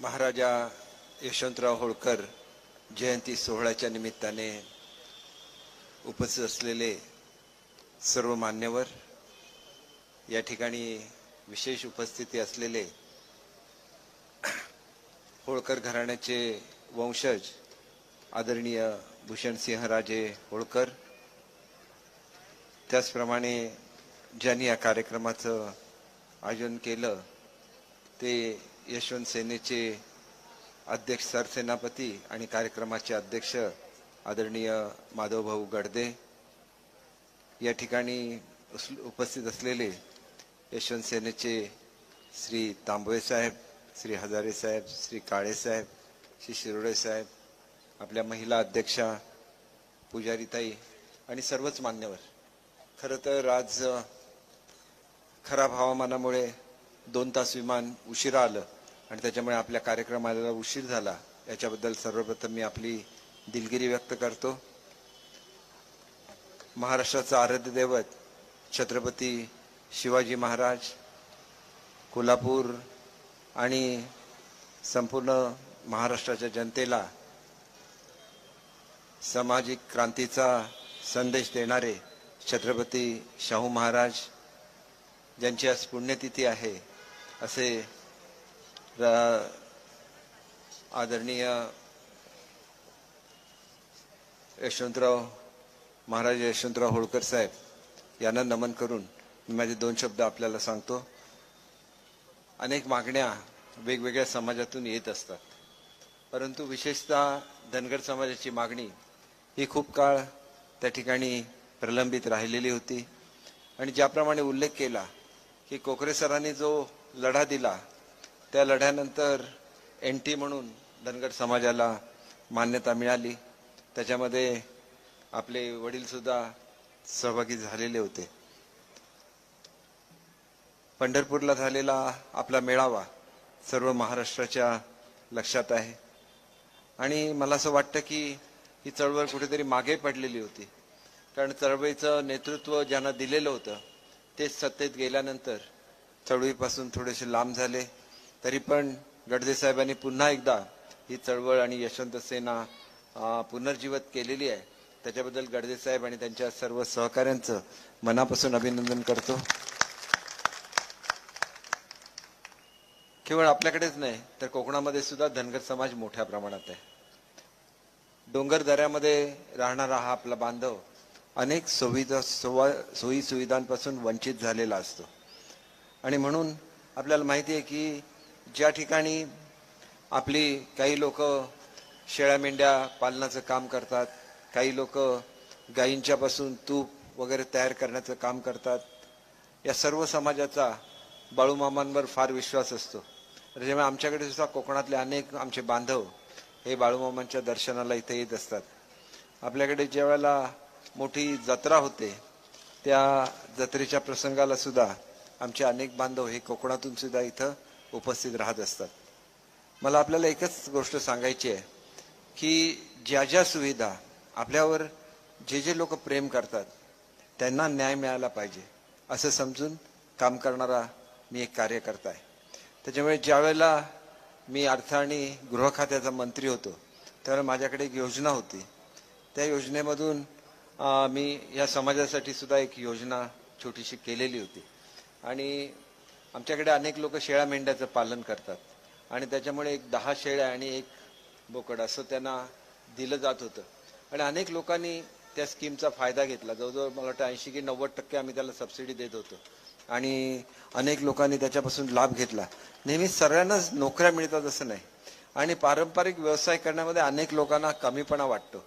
महाराजा यशवंतराव होळकर जयंती सोहळ्याच्या निमित्ताने उपस्थित असलेले सर्व मान्यवर या ठिकाणी विशेष उपस्थिती असलेले होळकर घराण्याचे वंशज आदरणीय भूषणसिंहराजे होळकर त्याचप्रमाणे ज्यांनी या कार्यक्रमाचं आयोजन केलं ते यशवंत सेनेचे अध्यक्ष सरसेनापती आणि कार्यक्रमाचे अध्यक्ष आदरणीय माधवभाऊ गडदे या ठिकाणी उपस्थित असलेले यशवंत सेनेचे श्री तांबवे साहेब श्री हजारे साहेब श्री काळे साहेब श्री शिरोडे साहेब आपल्या महिला अध्यक्षा पुजारीताई आणि सर्वच मान्यवर. खरं तर आज खराब हवामानामुळे दोन तास विमान उशिरा आलं. आणि त्याच्यामुळे आपल्या कार्यक्रमाला उशीर झाला. याच्याबद्दल सर्वप्रथम मी आपली दिलगिरी व्यक्त करतो. महाराष्ट्राचं आराध्य दैवत छत्रपती शिवाजी महाराज कोल्हापूर आणि संपूर्ण महाराष्ट्राच्या जनतेला सामाजिक क्रांतीचा संदेश देणारे छत्रपती शाहू महाराज ज्यांची आज पुण्यतिथी आहे असे आदरणीय यशवंतराव महाराज यशवंतराव होळकर साहेब यांना नमन करून मी माझे दोन शब्द आपल्याला सांगतो. अनेक मागण्या वेगवेगळ्या समाजातून येत असतात. परंतु विशेषतः धनगर समाजाची मागणी ही खूप काळ त्या ठिकाणी प्रलंबित राहिलेली होती. आणि ज्याप्रमाणे उल्लेख केला की कोकरे सरांनी जो लढा दिला त्या लढ्यानंतर एन टी म्हणून धनगर समाजाला मान्यता मिळाली. त्याच्यामध्ये आपले वडीलसुद्धा सहभागी झालेले होते. पंढरपूरला झालेला आपला मेळावा सर्व महाराष्ट्राच्या लक्षात आहे. आणि मला असं वाटतं की ही चळवळ कुठेतरी मागे पडलेली होती. कारण चळवळीचं नेतृत्व ज्यांना दिलेलं होतं तेच सत्तेत गेल्यानंतर चळवळीपासून थोडेसे लांब झाले. तरी पण गडदे साहेबांनी पुन्हा एकदा ही चळवळ आणि यशवंत सेना पुनर्जीवित केलेली आहे. त्याच्याबद्दल गडदे साहेब आणि त्यांच्या सर्व सहकाऱ्यांचं मनापासून अभिनंदन करतो. केवळ आपल्याकडेच नाही तर कोकणामध्ये सुद्धा धनगर समाज मोठ्या प्रमाणात आहे. डोंगर दऱ्यामध्ये राहणारा हा आपला बांधव अनेक सुविधा सोयी सुविधांपासून वंचित झालेला असतो. आणि म्हणून आपल्याला माहिती आहे की ज्या ठिकाणी आपली काही लोक शेळ्या मेंढ्या पालनाचं काम करतात काही लोक गायींच्यापासून तूप वगैरे तयार करण्याचं काम करतात या सर्व समाजाचा बाळूमामांवर फार विश्वास असतो. त्याच्यामुळे आमच्याकडे सुद्धा कोकणातले अनेक आमचे बांधव हे बाळूमामांच्या दर्शनाला इथे येत असतात. आपल्याकडे ज्या वेळेला मोठी जत्रा होते त्या जत्रेच्या प्रसंगाला सुद्धा आमचे अनेक बांधव हे कोकणातून सुद्धा इथं उपस्थित राहत असतात. मला आपल्याला एकच गोष्ट सांगायची आहे की ज्या ज्या सुविधा आपल्यावर जे जे लोक प्रेम करतात त्यांना न्याय मिळाला पाहिजे असं समजून काम करणारा मी एक कार्यकर्ता आहे. त्याच्यामुळे ज्यावेळेला मी अर्थ आणि गृह खात्याचा मंत्री होतो त्यावेळेला माझ्याकडे एक योजना होती. त्या योजनेमधून मी या समाजासाठी सुद्धा एक योजना छोटीशी केलेली होती. आणि आमच्याकडे अनेक लोक शेळ्या मेंढ्याचं पालन करतात. आणि त्याच्यामुळे एक दहा शेळ्या आणि एक बोकड असं त्यांना दिलं जात होतं. आणि अनेक लोकांनी त्या स्कीमचा फायदा घेतला. जवळजवळ मला वाटतं ऐंशी की नव्वद टक्के आम्ही त्याला सबसिडी देत होतो. आणि अनेक लोकांनी त्याच्यापासून लाभ घेतला. नेहमी सगळ्यांनाच नोकऱ्या मिळतात असं नाही. आणि पारंपरिक व्यवसाय करण्यामध्ये अनेक लोकांना कमीपणा वाटतो.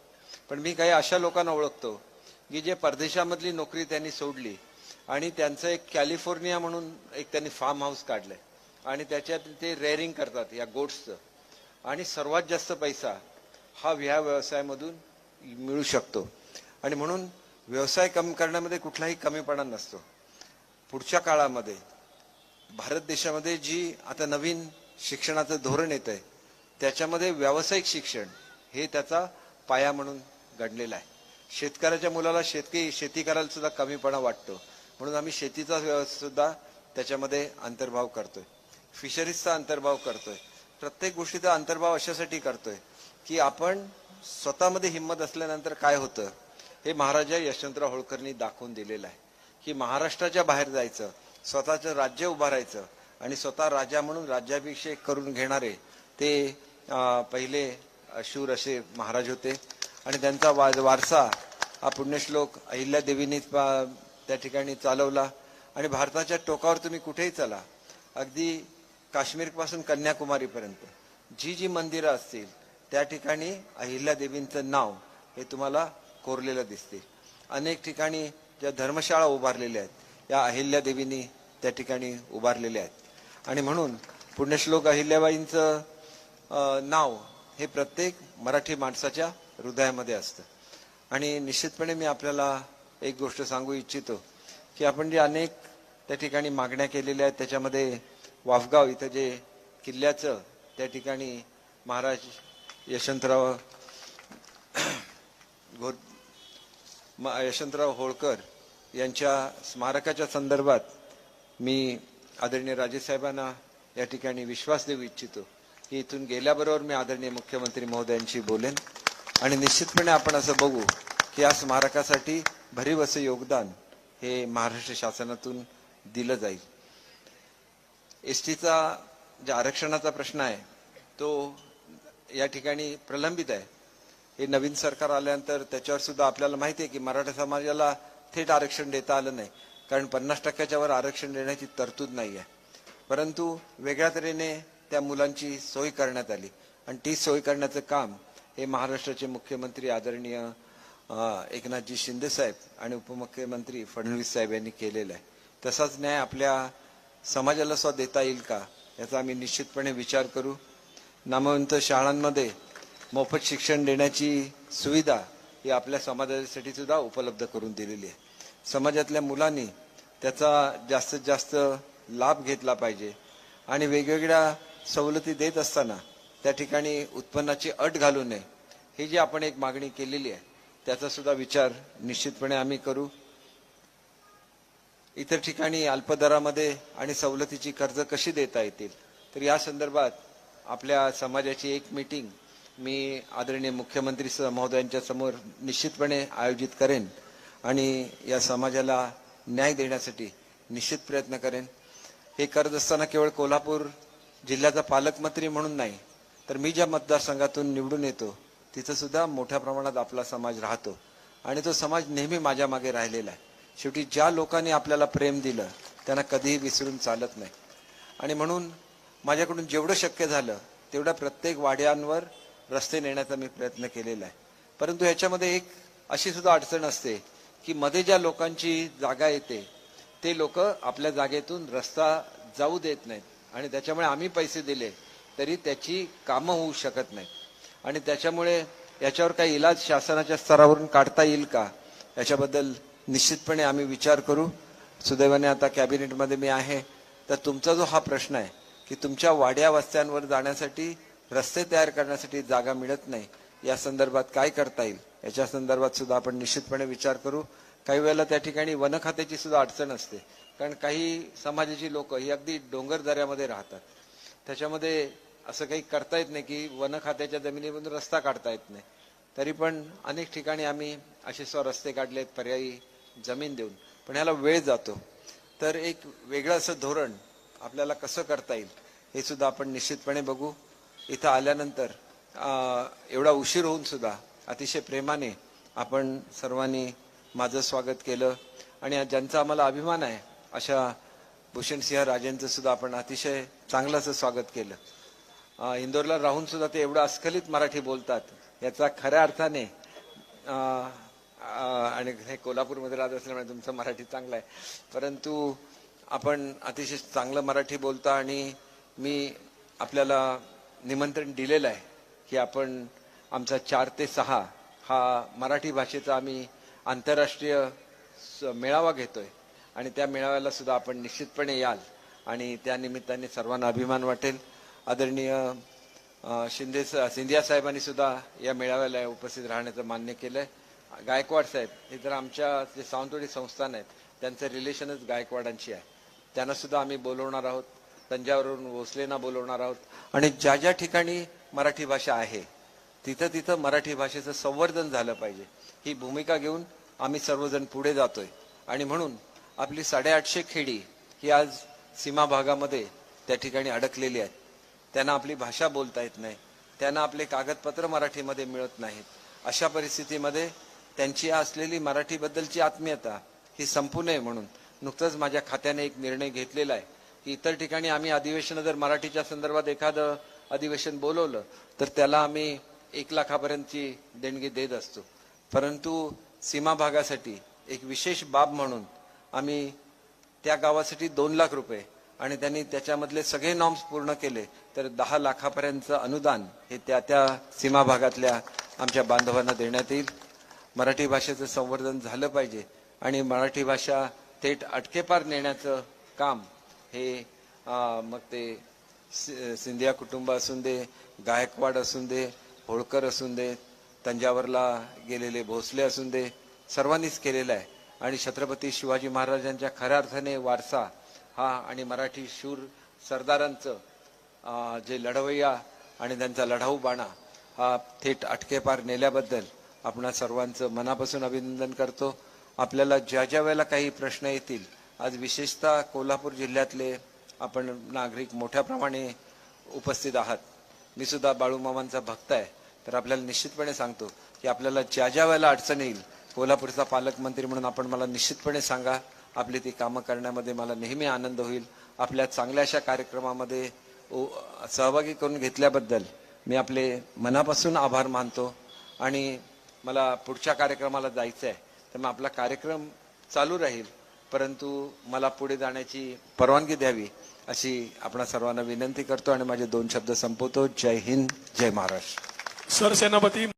पण मी काही अशा लोकांना ओळखतो की जे परदेशामधली नोकरी त्यांनी सोडली आणि त्यांचं एक कॅलिफोर्निया म्हणून एक त्यांनी फार्म हाऊस काढलंय. आणि त्याच्यात ते रेअरिंग करतात या गोट्सचं आणि सर्वात जास्त पैसा हा ह्या व्यवसायामधून मिळू शकतो. आणि म्हणून व्यवसाय कमी करण्यामध्ये कुठलाही कमीपणा नसतो. पुढच्या काळामध्ये भारत देशामध्ये जी आता नवीन शिक्षणाचं धोरण येत आहे त्याच्यामध्ये व्यावसायिक शिक्षण हे त्याचा पाया म्हणून घडलेला आहे. शेतकऱ्याच्या मुलाला शेतकरी शेती करायला सुद्धा कमीपणा वाटतो. म्हणून आम्ही शेतीचा व्यव- सुद्धा त्याच्यामध्ये अंतर्भाव करतोय. फिशरीजचा अंतर्भाव करतोय. प्रत्येक गोष्टीचा अंतर्भाव अशासाठी करतोय की आपण स्वतःमध्ये हिंमत असल्यानंतर काय होतं? हे महाराजा यशवंतराव होळकरनी दाखवून दिलेलं आहे की महाराष्ट्राच्या बाहेर जायचं स्वतःचं राज्य उभारायचं आणि स्वतः राजा म्हणून राज्याभिषेक करून घेणारे ते पहिले शूर असे महाराज होते. आणि त्यांचा वारसा हा पुण्यश्लोक अहिल्यादेवींनी त्या ठिकाणी चालवला आणि भारताच्या टोकावर तुम्ही कुठेही चला अगदी काश्मीरपासून कन्याकुमारीपर्यंत. जी जी मंदिरं असतील त्या ठिकाणी अहिल्यादेवींचं नाव हे तुम्हाला कोरलेलं दिसते. अनेक ठिकाणी ज्या धर्मशाळा उभारलेल्या आहेत या अहिल्यादेवींनी त्या ठिकाणी उभारलेल्या आहेत. आणि म्हणून पुण्यश्लोक अहिल्याबाईंचं नाव हे प्रत्येक मराठी माणसाच्या हृदयामध्ये असतं. आणि निश्चितपणे मी आपल्याला एक गोष्ट सांगू इच्छितो की आपण जे अनेक त्या ठिकाणी मागण्या केलेल्या आहेत त्याच्यामध्ये वाफगाव इथं जे किल्ल्याचं त्या ठिकाणी महाराज यशवंतराव घोर म- यशवंतराव होळकर यांच्या स्मारकाच्या संदर्भात मी आदरणीय राजेसाहेबांना या ठिकाणी विश्वास देऊ इच्छितो की इथून गेल्याबरोबर मी आदरणीय मुख्यमंत्री महोदयांशी बोलेन. आणि निश्चितपणे आपण असं बघू की या स्मारकासाठी भरीव असं योगदान हे महाराष्ट्र शासनातून दिलं जाईल. एस टीचा जे आरक्षणाचा प्रश्न आहे तो या ठिकाणी प्रलंबित आहे. हे नवीन सरकार आल्यानंतर त्याच्यावर सुद्धा आपल्याला माहिती आहे की मराठा समाजाला थेट आरक्षण देता आलं नाही. कारण पन्नास टक्क्याच्या वर आरक्षण देण्याची तरतूद नाही आहे. परंतु वेगळ्या तऱ्हेने त्या मुलांची सोय करण्यात आली. आणि ती सोय करण्याचं काम हे महाराष्ट्राचे मुख्यमंत्री आदरणीय एकनाथजी शिंदे साहेब आणि उपमुख्यमंत्री फडणवीस साहेब यांनी केलेला आहे. तसाच न्याय आपल्या समाजाला सुद्धा देता येईल का याचा आम्ही निश्चितपणे विचार करू. नामवंत शाळांमध्ये मोफत शिक्षण देण्याची सुविधा ही आपल्या समाजासाठी सुद्धा उपलब्ध करून दिलेली आहे. समाजातल्या मुलांनी त्याचा जास्तीत जास्त लाभ घेतला पाहिजे आणि वेगवेगळ्या सवलती देत असताना त्या ठिकाणी उत्पन्नाची अट घालू नये ही जी आपण एक मागणी केलेली आहे. त्याचा सुद्धा विचार निश्चितपणे आम्ही करू. इतर ठिकाणी अल्पदरामध्ये आणि सवलतीची कर्ज कशी देता येतील? तर या संदर्भात आपल्या समाजाची एक मीटिंग मी आदरणीय मुख्यमंत्री स- महोदयांच्या समोर निश्चितपणे आयोजित करेन आणि या समाजाला न्याय देण्यासाठी निश्चित प्रयत्न करेन. हे करत असताना केवळ कोल्हापूर जिल्ह्याचा पालकमंत्री म्हणून नाही तर मी ज्या मतदारसंघातून निवडून येतो तिथं सुद्धा मोठ्या प्रमाणात आपला समाज राहतो. आणि तो समाज नेहमी माझ्या मागे राहिलेला आहे. शेवटी ज्या लोकांनी आपल्याला प्रेम दिलं त्यांना कधीही विसरून चालत नाही. आणि म्हणून माझ्याकडून जेवढं शक्य झालं तेवढ्या प्रत्येक वाड्यांवर रस्ते नेण्याचा मी प्रयत्न केलेला आहे. परंतु ह्याच्यामध्ये एक अशी सुद्धा अडचण असते की मध्ये ज्या लोकांची जागा येते ते लोक आपल्या जागेतून रस्ता जाऊ देत नाहीत. आणि त्याच्यामुळे आम्ही पैसे दिले तरी त्याची कामं होऊ शकत नाहीत. आणि त्याच्यामुळे याच्यावर काही इलाज शासनाच्या स्तरावरून काढता येईल का? याच्याबद्दल निश्चितपणे आम्ही विचार करू. सुदैवाने आता कॅबिनेटमध्ये मी आहे. तर तुमचा जो हा प्रश्न आहे की तुमच्या वाड्या वस्त्यांवर जाण्यासाठी रस्ते तयार करण्यासाठी जागा मिळत नाही या संदर्भात काय करता येईल? याच्या संदर्भात सुद्धा आपण निश्चितपणे विचार करू. काही वेळेला त्या ठिकाणी वन खात्याची सुद्धा अडचण असते. कारण काही समाजाची लोक ही अगदी डोंगर दऱ्यामध्ये राहतात. त्याच्यामध्ये असं काही करता येत नाही की वन खात्याच्या जमिनीमधून रस्ता काढता येत नाही. तरी पण अनेक ठिकाणी आम्ही असे स्व रस्ते काढलेत पर्यायी जमीन देऊन. पण ह्याला वेळ जातो. तर एक वेगळं असं धोरण आपल्याला कसं करता येईल हे सुद्धा आपण निश्चितपणे बघू. इथं आल्यानंतर एवढा उशीर होऊन सुद्धा अतिशय प्रेमाने आपण सर्वांनी माझं स्वागत केलं. आणि ज्यांचा आम्हाला अभिमान आहे अशा भूषणसिंह राजेंचं सुद्धा आपण अतिशय चांगलं असं स्वागत केलं. इंदोरला राहून सुद्धा ते एवढं अस्खलित मराठी बोलतात याचा खऱ्या अर्थाने आणि हे कोल्हापूरमध्ये राहत असल्यामुळे तुमचं मराठी चांगलं आहे. परंतु आपण अतिशय चांगलं मराठी बोलता आणि मी आपल्याला निमंत्रण दिलेलं आहे की आपण आमचा चार ते सहा हा मराठी भाषेचा आम्ही आंतरराष्ट्रीय स- मेळावा घेतोय. आणि त्या मेळाव्याला सुद्धा आपण निश्चितपणे याल. आणि त्या निमित्ताने सर्वांना अभिमान वाटेल. आदरणीय शिंदे स- सिंधिया साहेबांनी सुद्धा या मेळाव्याला उपस्थित राहण्याचं मान्य केलंय. गायकवाड साहेब हे तर आमच्या जे सावंतवाडी संस्थान आहेत त्यांचं रिलेशनच गायकवाडांशी आहे. त्यांना सुद्धा आम्ही बोलवणार आहोत तंजावरून भोसलेंना बोलवणार आहोत. आणि ज्या ज्या ठिकाणी मराठी भाषा आहे तिथं तिथं मराठी भाषेचं संवर्धन झालं पाहिजे. ही भूमिका घेऊन आम्ही सर्वजण पुढे जातोय. आणि म्हणून आपली साडेआठशे खेडी ही आज सीमा भागामध्ये त्या ठिकाणी अडकलेली आहेत. त्यांना आपली भाषा बोलता येत नाही. त्यांना आपले कागदपत्र मराठीमध्ये मिळत नाहीत. अशा परिस्थितीमध्ये त्यांची असलेली मराठीबद्दलची आत्मीयता ही संपू नये म्हणून नुकतंच माझ्या खात्याने एक निर्णय घेतलेला आहे की इतर ठिकाणी आम्ही अधिवेशन जर मराठीच्या संदर्भात एखादं अधिवेशन बोलवलं तर त्याला आम्ही एक लाखापर्यंतची देणगी देत असतो. परंतु सीमा भागासाठी एक विशेष बाब म्हणून आम्ही त्या गावासाठी दोन लाख रुपये आणि त्यांनी त्याच्यामधले सगळे नॉर्म्स पूर्ण केले तर दहा लाखापर्यंतचं अनुदान हे त्या त्या सीमा भागातल्या आमच्या बांधवांना देण्यात येईल. मराठी भाषेचं संवर्धन झालं पाहिजे आणि मराठी भाषा थेट अटकेपार नेण्याचं काम हे मग ते सिंधिया कुटुंब असून दे गायकवाड असून दे होळकर असून दे तंजावरला गेलेले भोसले असून दे सर्वांनीच केलेलं आहे. आणि छत्रपती शिवाजी महाराजांच्या खऱ्या अर्थाने वारसा हा आणि मराठी शूर सरदारांचं जे लढवय्या आणि त्यांचा लढाऊ बाणा हा थेट अटकेपार नेल्याबद्दल आपणा सर्वांचं मनापासून अभिनंदन करतो. आपल्याला ज्या ज्या वेळेला काही प्रश्न येतील आज विशेषतः कोल्हापूर जिल्ह्यातले आपण नागरिक मोठ्या प्रमाणे उपस्थित आहात. मी सुद्धा बाळूमामांचा भक्त आहे. तर आपल्याला निश्चितपणे सांगतो की आपल्याला ज्या ज्या वेळेला अडचण येईल कोल्हापूरचा पालकमंत्री म्हणून आपण मला निश्चितपणे सांगा. आपली ती कामं करण्यामध्ये मला नेहमी आनंद होईल. आपल्या चांगल्या अशा कार्यक्रमामध्ये उ- सहभागी करून घेतल्याबद्दल मी आपले मनापासून आभार मानतो. आणि मला पुढच्या कार्यक्रमाला जायचं आहे तर मग आपला कार्यक्रम चालू राहील. परंतु मला पुढे जाण्याची परवानगी द्यावी अशी आपण सर्वांना विनंती करतो. आणि माझे दोन शब्द संपवतो. जय हिंद जय महाराष्ट्र. सरसेनापती